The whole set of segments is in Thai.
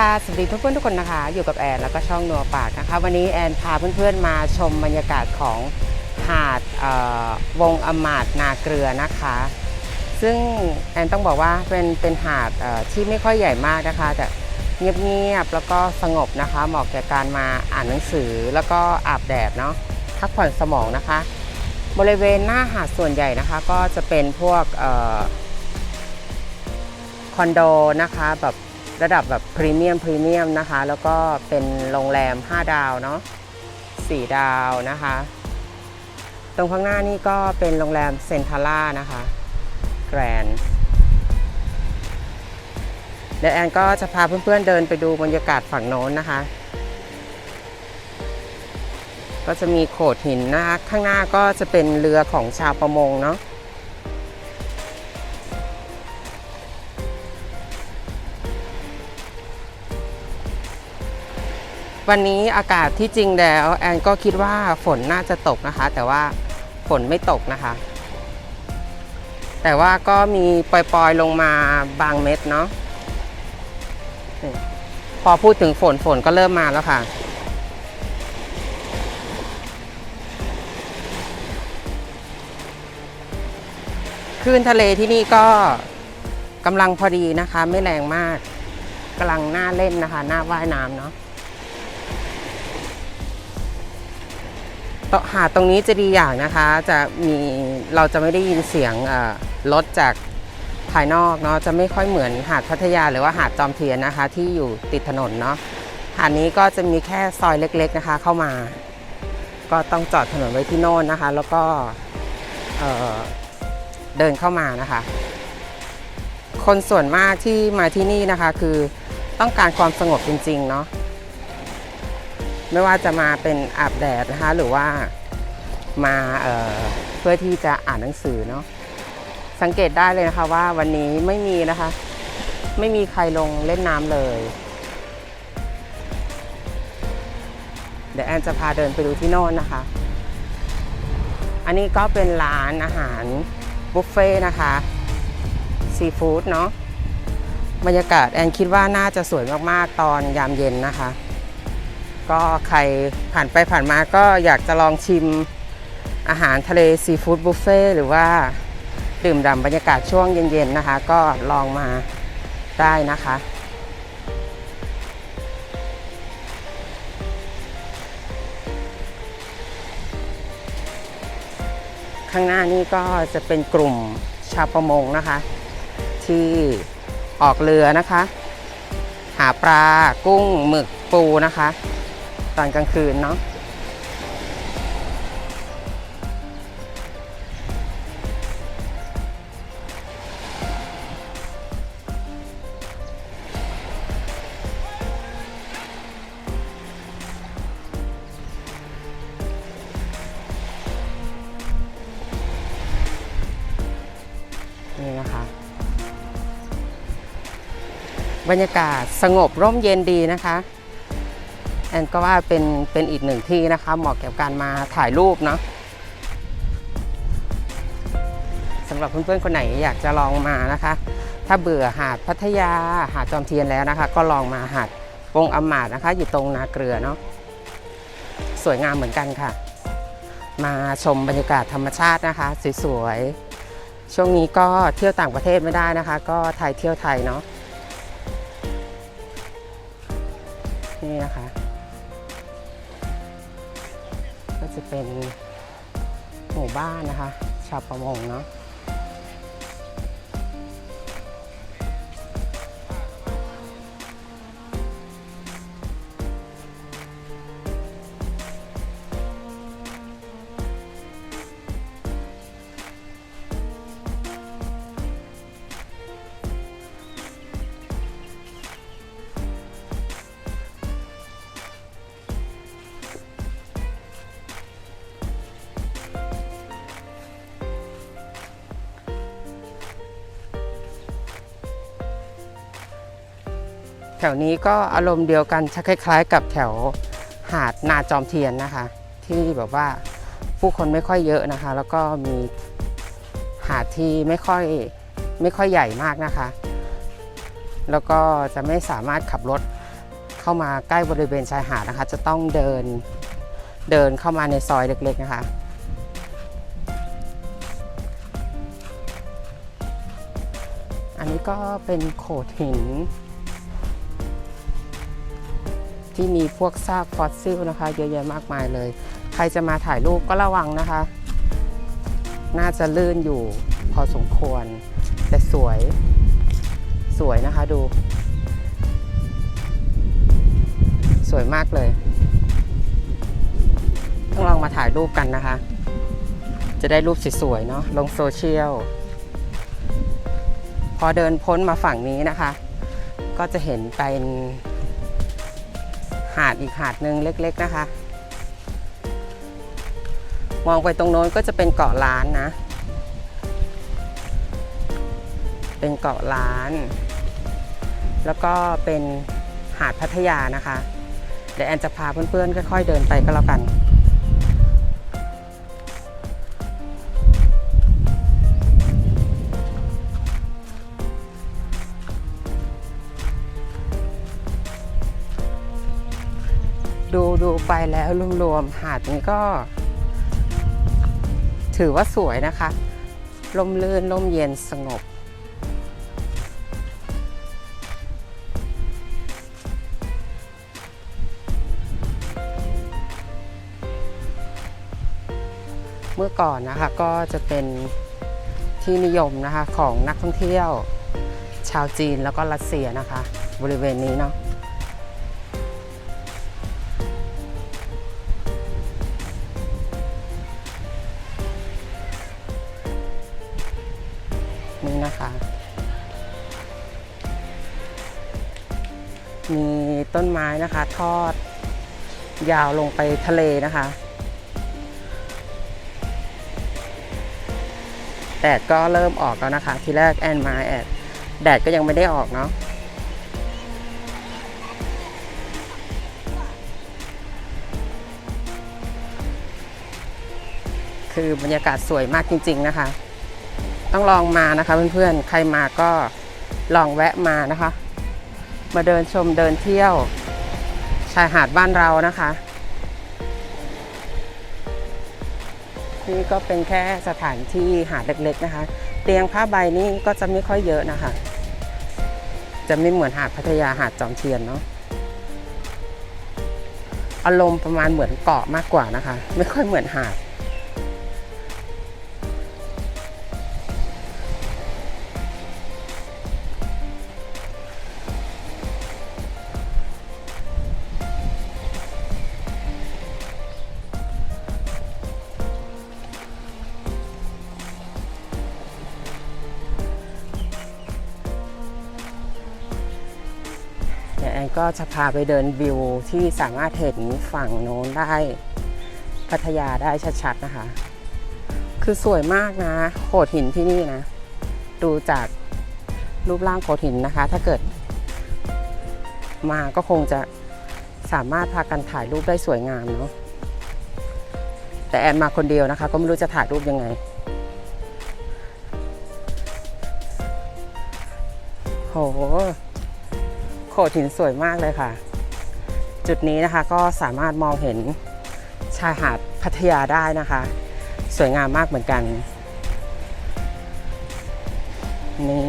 ค่ะสวัสดีเพื่อนๆทุกคนนะคะ อยู่กับแอนแล้วก็ช่องนัวปากนะคะ วันนี้แอนพาเพื่อนๆมาชมบรรยากาศของหาดวงอมาดนาเกลือนะคะ ซึ่งแอนต้องบอกว่าเป็นเป็นหาดที่ไม่ค่อยใหญ่มากนะคะแต่เงียบๆแล้วก็สงบนะคะเหมาะแก่การมาอ่านหนังสือแล้วก็อาบแดดเนาะพักผ่อนสมองนะคะ บริเวณหน้าหาดส่วนใหญ่นะคะ ก็จะเป็นพวกออคอนโดนะคะแบบ ระดับแบบพรีเมียมพรีเมียมนะคะ แล้วก็เป็นโรงแรม 5 ดาวเนาะ4ดาวนะคะ ตรงข้างหน้านี่ก็เป็นโรงแรมเซนทาร่านะคะแกรนเดี๋ยวแอนก็จะพาเพื่อนๆเดินไปดูบรรยากาศฝั่งโน้นนะคะ ก็จะมีโขดหินนะคะข้างหน้าก็จะเป็นเรือของชาวประมงเนาะ วันนี้อากาศที่จริงแล้ว แอนก็คิดว่าฝนน่าจะตกนะคะ แต่ว่าฝนไม่ตกนะคะ แต่ว่าก็มีปล่อยๆลงมาบางเม็ดเนาะพอพูดถึงฝนฝนก็เริ่มมาแล้วค่ะ คลื่นทะเลที่นี่ก็กำลังพอดีนะคะ ไม่แรงมากกำลังน่าเล่นนะคะ น่าว่ายน้ำเนาะ หาดตรงนี้จะดีอย่างนะคะ จะมีเราจะไม่ได้ยินเสียงรถจากภายนอกเนาะจะไม่ค่อยเหมือนหาดพัทยาหรือว่าหาดจอมเทียนนะคะ ที่อยู่ติดถนนเนาะหาดนี้ก็จะมีแค่ซอยเล็ก ๆนะคะ เข้ามา ก็ต้องจอดถนนไว้ที่โน่นนะคะ แล้วก็เเดินเข้ามานะคะ คนส่วนมากที่มาที่นี่นะคะ คือต้องการความสงบจริงๆเนาะ ไม่ว่าจะมาเป็นอาบแดดนะคะหรือว่ามาเเพื่อที่จะอ่านหนังสือเนาะสังเกตได้เลยนะคะว่าวันนี้ไม่มีนะคะ ไม่มีใครลงเล่นน้ำเลย เดี๋ยวแอนจะพาเดินไปดูที่โน่นนะคะ อันนี้ก็เป็นร้านอาหารบุฟเฟ่ต์นะคะซีฟู้ดเนาะบรรยากาศแอนคิดว่าน่าจะสวยมาก ๆ ตอนยามเย็นนะคะ ก็ใครผ่านไปผ่านมาก็อยากจะลองชิมอาหารทะเลซีฟู้ดบุฟเฟ่หรือว่าดื่มด่ำบรรยากาศช่วงเย็นๆนะคะ ก็ลองมาได้นะคะ ข้างหน้านี่ก็จะเป็นกลุ่มชาวประมงนะคะ ที่ออกเรือนะคะ หาปลากุ้งหมึกปูนะคะ อนกลางคืนเนาะนี่นะคะ บรรยากาศสงบร่มเย็นดีนะคะ แอนก็ว่าเป็นเป็นอีกหนึ่งที่นะคะเหมาะกับการมาถ่ายรูปเนาะสำหรับเพื่อนๆคนไหนอยากจะลองมานะคะ ถ้าเบื่อหาดพัทยาหาดจอมเทียนแล้วนะคะ ก็ลองมาหาดวงอมาดนะคะ อยู่ตรงนาเกลือเนาะสวยงามเหมือนกันค่ะ มาชมบรรยากาศธรรมชาตินะคะ สวยๆช่วงนี้ก็เที่ยวต่างประเทศไม่ได้นะคะ ก็ไทยเที่ยวไทยเนาะนี่นะคะ จะเป็นหมู่บ้านนะคะ ชาวประมงเนาะ แถวนี้ก็อารมณ์เดียวกันคล้ายๆ กับแถวหาดนาจอมเทียนนะคะ ที่แบบว่าผู้คนไม่ค่อยเยอะนะคะ แล้วก็มีหาดที่ไม่ค่อยไม่ค่อยใหญ่มากนะคะ แล้วก็จะไม่สามารถขับรถเข้ามาใกล้บริเวณชายหาดนะคะ จะต้องเดินเดินเข้ามาในซอยเล็กๆนะคะอันนี้ก็เป็นโขดหิน ที่มีพวกซากฟอสซิลนะคะ เยอะแยะมากมายเลย ใครจะมาถ่ายรูปก็ระวังนะคะ น่าจะลื่นอยู่พอสมควร แต่สวยสวยนะคะดู สวยมากเลย ต้องลองมาถ่ายรูปกันนะคะ จะได้รูปสวยๆเนาะลงโซเชียลพอเดินพ้นมาฝั่งนี้นะคะ ก็จะเห็นเป็น หาดอีกหาดหนึ่งเล็กๆนะคะ มองไปตรงโน้นก็จะเป็นเกาะล้านนะ เป็นเกาะล้าน แล้วก็เป็นหาดพัทยานะคะ เดี๋ยวแอนจะพาเพื่อนๆค่อยๆเดินไปก็แล้วกัน ดูดูไปแล้วรวมๆหาดนี้ก็ ถือว่าสวยนะคะลมลื่นลมเย็นสงบ เมื่อก่อนนะคะก็จะเป็นที่นิยมนะคะของนักท่องเที่ยว ชาวจีนแล้วก็รัสเซียนะคะ บริเวณนี้เนาะ มีต้นไม้นะคะ ทอด ยาวลงไปทะเลนะคะ แดดก็เริ่มออกแล้วนะคะ ทีแรกแอนมาแอดแดดก็ยังไม่ได้ออกเนาะคือบรรยากาศสวยมากจริง ๆนะคะ ต้องลองมานะคะเพื่อนๆ ใครมาก็ลองแวะมานะคะ มาเดินชมเดินเที่ยว ชายหาดบ้านเรานะคะ นี่ก็เป็นแค่สถานที่หาดเล็กๆนะคะ เตียงผ้าใบนี่ก็จะไม่ค่อยเยอะนะคะ จะไม่เหมือนหาดพัทยาหาดจอมเทียนเนาะอารมณ์ประมาณเหมือนเกาะมากกว่านะคะ ไม่ค่อยเหมือนหาด ก็จะพาไปเดินวิวที่สามารถเห็นฝั่งโน้นได้พัทยาได้ชัดๆนะคะ คือสวยมากนะโขดหินที่นี่นะ ดูจากรูปร่างโขดหินนะคะ ถ้าเกิด มาก็คงจะสามารถพากันถ่ายรูปได้สวยงามเนาะแต่แอนมาคนเดียวนะคะ ก็ไม่รู้จะถ่ายรูปยังไงโห โขดหินสวยมากเลยค่ะ จุดนี้นะคะก็สามารถมองเห็นชายหาดพัทยาได้นะคะ สวยงามมากเหมือนกัน นี่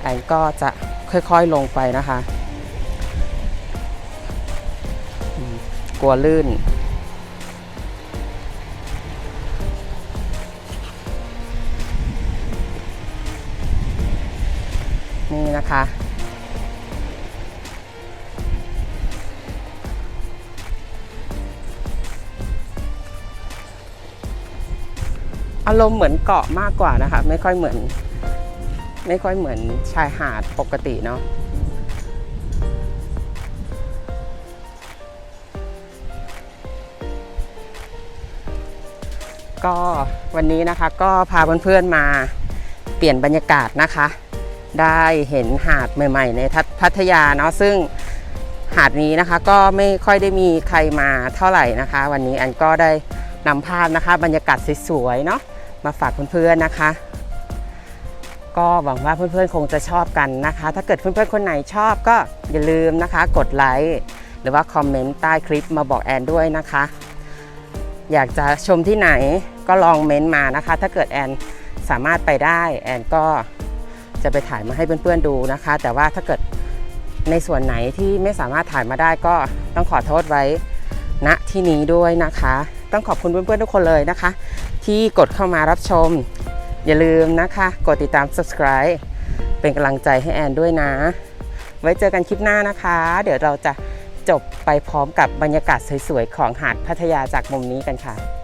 แอนก็จะค่อยๆลงไปนะคะ กลัวลื่น นี่นะคะ อารมณ์เหมือนเกาะมากกว่านะคะ ไม่ค่อยเหมือน ไม่ค่อยเหมือนชายหาดปกติเนาะก็วันนี้นะคะก็พาเพื่อนๆมาเปลี่ยนบรรยากาศนะคะ ได้เห็นหาดใหม่ ๆ ในทัพัทยาเนาะซึ่งหาดนี้นะคะก็ไม่ค่อยได้มีใครมาเท่าไหร่นะคะ วันนี้อันก็ได้นำภาพนะคะ บรรยากาศสวยๆเนาะมาฝากเพื่อนๆนะคะ ก็หวังว่าเพื่อนๆคงจะชอบกันนะคะ ถ้าเกิดเพื่อนๆคนไหนชอบก็อย่าลืมนะคะ กดไลค์หรือว่าคอมเมนต์ใต้คลิปมาบอกแอนด้วยนะคะ อยากจะชมที่ไหนก็ลองเม้นต์มานะคะ ถ้าเกิดแอนสามารถไปได้แอนก็ จะไปถ่ายมาให้เพื่อนๆดูนะคะ แต่ว่าถ้าเกิดในส่วนไหนที่ไม่สามารถถ่ายมาได้ก็ต้องขอโทษไว้ณที่นี้ด้วยนะคะ ต้องขอบคุณเพื่อนๆทุกคนเลยนะคะ ที่กดเข้ามารับชม อย่าลืมนะคะ กดติดตาม subscribe เป็นกำลังใจให้แอนด้วยนะ ไว้เจอกันคลิปหน้านะคะ เดี๋ยวเราจะจบไปพร้อมกับบรรยากาศสวยๆ ของหาดพัทยาจากมุมนี้กันค่ะ